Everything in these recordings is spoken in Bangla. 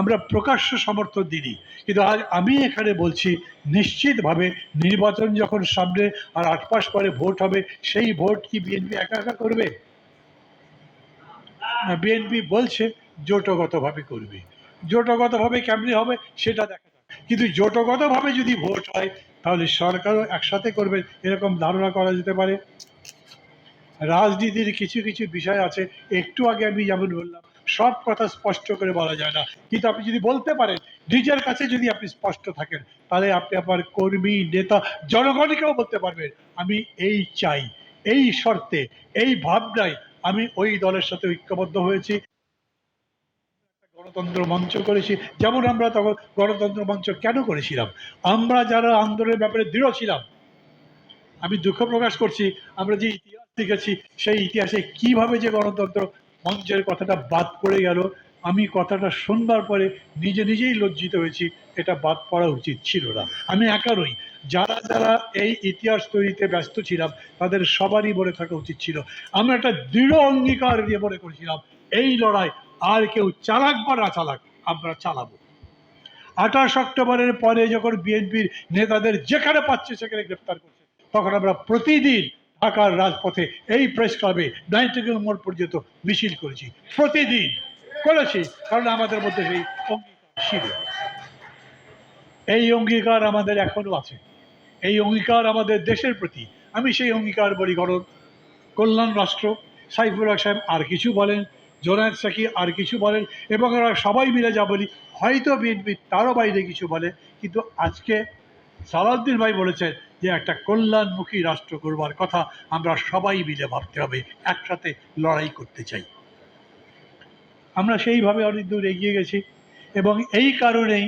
আমরা প্রকাশ্য সমর্থন দিই কিন্তু আজ আমি এখানে বলছি, নিশ্চিতভাবে নির্বাচন যখন সামনে আর আট মাস পরে ভোট হবে, সেই ভোট কি বিএনপি একা একা করবে? বিএনপি বলছে জোটগতভাবে করবে। জোটগতভাবে কেমনি হবে সেটা দেখা যাক। কিন্তু জোটগতভাবে যদি ভোট হয়, তাহলে সরকারও একসাথে করবে, এরকম ধারণা করা যেতে পারে। রাজনীতির কিছু কিছু বিষয় আছে। একটু আগে আমি যেমন বললাম সব কথা স্পষ্ট করে বলা যায় না। কিন্তু আপনি যদি বলতে পারেন, নিজের কাছে যদি আপনি স্পষ্ট থাকেন, তাহলে আপনি আপনার কর্মী, নেতা, জনগণকেও বলতে পারবেন, আমি এই চাই, এই শর্তে, এই ভাবনায় আমি ওই দলের সাথে ঐক্যবদ্ধ হয়েছি। গণতন্ত্র মঞ্চ করেছি। যেমন আমরা তখন গণতন্ত্র মঞ্চ কেন করেছিলাম? আমরা যারা আন্দোলনের ব্যাপারে দৃঢ় ছিলাম, আমি দুঃখ প্রকাশ করছি। আমরা যে ইতিহাস দেখেছি, সেই ইতিহাসে কীভাবে যে গণতন্ত্র মঞ্চের কথাটা বাদ পড়ে গেল। আমি কথাটা শুনবার পরে নিজে নিজেই লজ্জিত হয়েছি, এটা বাদ পড়া উচিত ছিল না। আমি একা নই, যারা যারা এই ইতিহাস তৈরিতে ব্যস্ত ছিলাম, তাদের সবারই বলে থাকা উচিত ছিল। আমরা একটা দৃঢ় অঙ্গীকার দিয়ে মনে করেছিলাম, এই লড়াই আর কেউ চালাক বা না চালাক, আমরা চালাবো। আঠাশ অক্টোবরের পরে যখন বিএনপির নেতাদের যেখানে পাচ্ছে, সেখানে গ্রেপ্তার করছে, তখন আমরা প্রতিদিন ঢাকার রাজপথে এই প্রেস ক্লাবে নাইটিঙ্গেল মোড় পর্যন্ত মিছিল করেছি। প্রতিদিন করেছি, কারণ আমাদের মধ্যে সেই অঙ্গীকার ছিল। এই অঙ্গীকার আমাদের এখনও আছে। এই অঙ্গীকার আমাদের দেশের প্রতি। আমি সেই অঙ্গীকার বলি গণ কল্যাণ রাষ্ট্র, সাইফুল হক সাহেব আর কিছু বলেন, জোনায়দ সাকি আর কিছু বলেন, এবং ওরা সবাই মিলে যা বলি, হয়তো বিএনপি তারও বাইরে কিছু বলে, কিন্তু আজকে সালাউদ্দিন ভাই বলেছেন যে একটা কল্যাণমুখী রাষ্ট্র করবার কথা আমরা সবাই মিলে ভাবতে হবে, একসাথে লড়াই করতে চাই। আমরা সেইভাবে অনেক দূর এগিয়ে গেছি এবং এই কারণেই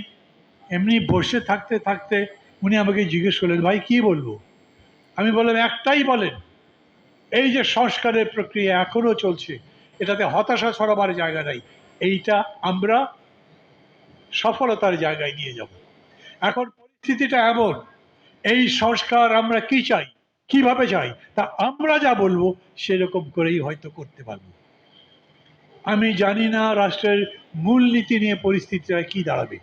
এমনি বসে থাকতে থাকতে উনি আমাকে জিজ্ঞেস করলেন, ভাই, কি বলব? আমি বললাম, একটাই বলেন, এই যে সংস্কারের প্রক্রিয়া এখনও চলছে, এটাতে হতাশা ছড়াবার জায়গা নাই, এইটা আমরা সফলতার জায়গায় নিয়ে যাব। এখন পরিস্থিতিটা এমন এই সংস্কার আমরা কি চাই? কীভাবে চাই? তা আমরা যা বলব সেরকম করেই হয়তো করতে পারব। আমি জানি না রাষ্ট্রের মূলনীতি নিয়ে পরিস্থিতিটা কি দাঁড়াবে।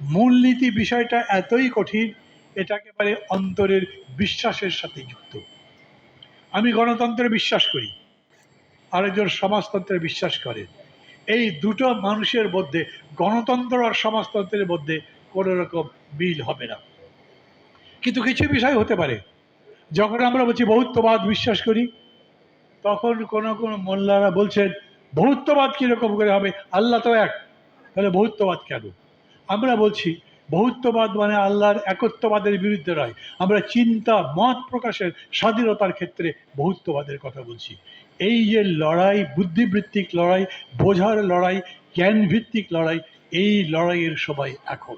মূলনীতি বিষয়টা এতই কঠিন, এটা একেবারে অন্তরের বিশ্বাসের সাথে যুক্ত। আমি গণতন্ত্রে বিশ্বাস করি, আরেকজন সমাজতন্ত্রে বিশ্বাস করে। এই দুটো মানুষের মধ্যে, গণতন্ত্র আর সমাজতন্ত্রের মধ্যে কোনো রকম মিল হবে না। কিন্তু কিছু বিষয় হতে পারে। যখন আমরা বলছি বহুত্ববাদ বিশ্বাস করি, তখন কোনো কোনো মোল্লারা বলছেন, বহুত্ববাদ কীরকম করে হবে? আল্লাহ তো এক। তাহলে বহুত্ববাদ কেন? আমরা বলছি, বহুত্ববাদ মানে আল্লাহর একত্ববাদের বিরুদ্ধে নয়। আমরা চিন্তা, মত প্রকাশের স্বাধীনতার ক্ষেত্রে বহুত্ববাদের কথা বলছি। এই যে লড়াই, বুদ্ধিবৃত্তিক লড়াই, বোঝার লড়াই, জ্ঞানভিত্তিক লড়াই, এই লড়াইয়ের সবাই এখন।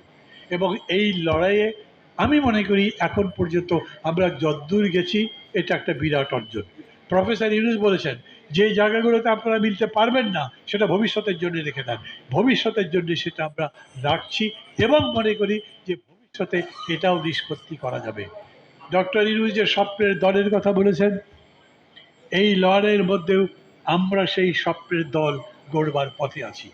এবং এই লড়াইয়ে আমি মনে করি এখন পর্যন্ত আমরা যদ্দূর গেছি, এটা একটা বিরাট অর্জন। প্রফেসর ইউনুস বলেছেন, যে জায়গাগুলোতে আপনারা মিলতে পারবেন না, সেটা ভবিষ্যতের জন্য রেখে দেন ভবিষ্যতের জন্য সেটা আমরা রাখছি এবং মনে করি যে ভবিষ্যতে এটাও নিষ্পত্তি করা যাবে। ডক্টর ইউনুস যে স্বপ্নের দলের কথা বলেছেন, এই লড়াইয়ের মধ্যেও আমরা সেই স্বপ্নের দল গড়বার পথে আছি।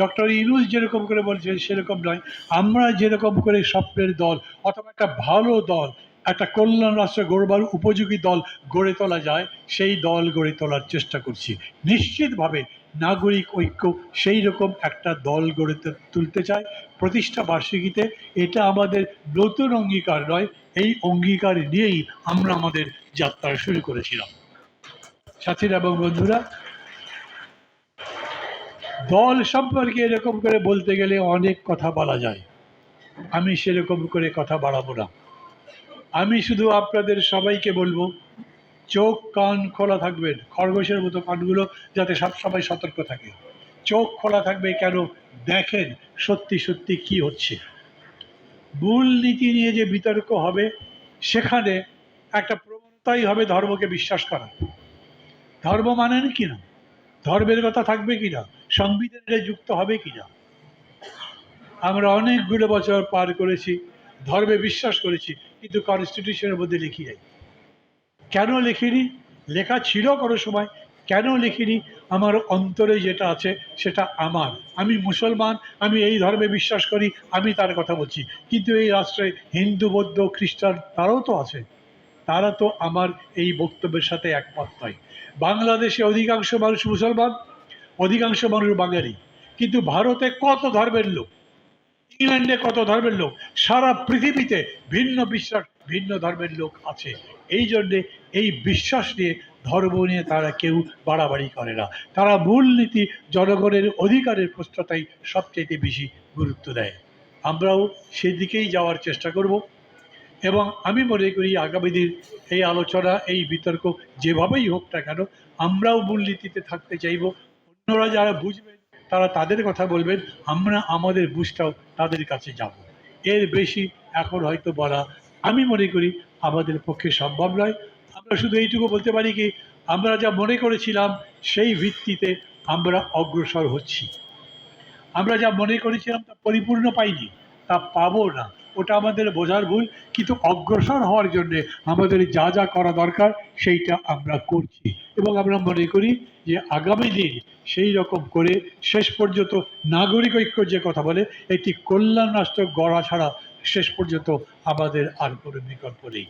ডক্টর ইউনুস যেরকম করে বলছেন সেরকম নয়। আমরা যেরকম করে স্বপ্নের দল, অথবা একটা ভালো দল, একটা কল্যাণ রাষ্ট্র গড়বার উপযোগী দল গড়ে তোলা যায়, সেই দল গড়ে তোলার চেষ্টা করছি। নিশ্চিতভাবে নাগরিক ঐক্য সেই রকম একটা দল গড়ে তুলতে চায়। প্রতিষ্ঠা বার্ষিকীতে এটা আমাদের নতুন অঙ্গীকার নয়, এই অঙ্গীকার নিয়েই আমরা আমাদের যাত্রা শুরু করেছিলাম। সাথীরা এবং বন্ধুরা দল সম্পর্কে এরকম করে বলতে গেলে অনেক কথা বলা যায়। আমি সেরকম করে কথা বাড়াবো না। আমি শুধু আপনাদের সবাইকে বলব, চোখ, কান খোলা থাকবেন খরগোশের মতো কানগুলো যাতে সব সময় সতর্ক থাকে। চোখ খোলা থাকবে কেন? দেখেন সত্যি সত্যি কি হচ্ছে। মূল নীতি নিয়ে যে বিতর্ক হবে, সেখানে একটা প্রবণতাই হবে ধর্মকে বিশ্বাস করা। ধর্ম মানেন কি না? ধর্মের কথা থাকবে কি না সংবিধানে যুক্ত হবে কি না আমরা অনেকগুলো বছর পার করেছি, ধর্মে বিশ্বাস করেছি, কিন্তু কনস্টিটিউশনের মধ্যে লিখি যাই কেন লিখিনি? লেখা ছিল কোনো সময়, কেন লিখিনি? আমার অন্তরে যেটা আছে সেটা আমার। আমি মুসলমান, আমি এই ধর্মে বিশ্বাস করি, আমি তার কথা বলছি। কিন্তু এই রাষ্ট্রে হিন্দু, বৌদ্ধ, খ্রিস্টান তারাও তো আছে। তারা তো আমার এই বক্তব্যের সাথে একমত নয়। বাংলাদেশে অধিকাংশ মানুষ মুসলমান, অধিকাংশ মানুষ বাঙালি। কিন্তু ভারতে কত ধর্মের লোক, ইংল্যান্ডে কত ধর্মের লোক, সারা পৃথিবীতে ভিন্ন বিশ্বাস, ভিন্ন ধর্মের লোক আছে। এই জন্যে এই বিশ্বাস নিয়ে, ধর্ম নিয়ে তারা কেউ বাড়াবাড়ি করে না। তারা মূলনীতি, জনগণের অধিকারের প্রশ্নটাই সবচেয়ে বেশি গুরুত্ব দেয়। আমরাও সেদিকেই যাওয়ার চেষ্টা করব। এবং আমি মনে করি আগামী দিন এই আলোচনা, এই বিতর্ক যেভাবেই হোক না কেন, আমরাও মূলনীতিতে থাকতে চাইব। অন্যরা যারা বুঝবেন তারা তাদের কথা বলবেন, আমরা আমাদের বুঝটাও তাদের কাছে যাব। এর বেশি এখন হয়তো বলা, আমি মনে করি আমাদের পক্ষে সম্ভব নয়। আমরা শুধু এইটুকু বলতে পারি কি, আমরা যা মনে করেছিলাম, সেই ভিত্তিতে আমরা অগ্রসর হচ্ছি। আমরা যা মনে করেছিলাম তা পরিপূর্ণ পাইনি, তা পাবো না। ওটা আমাদের বোঝার ভুল, কিন্তু অগ্রসর হওয়ার জন্যে আমাদের যা যা করা দরকার সেইটা আমরা করছি। এবং আমরা মনে করি যে আগামী দিন সেই রকম করে শেষ পর্যন্ত নাগরিক ঐক্য যে কথা বলে একটি কল্যাণ রাষ্ট্র গড়া ছাড়া শেষ পর্যন্ত আমাদের আর কোনো বিকল্প নেই।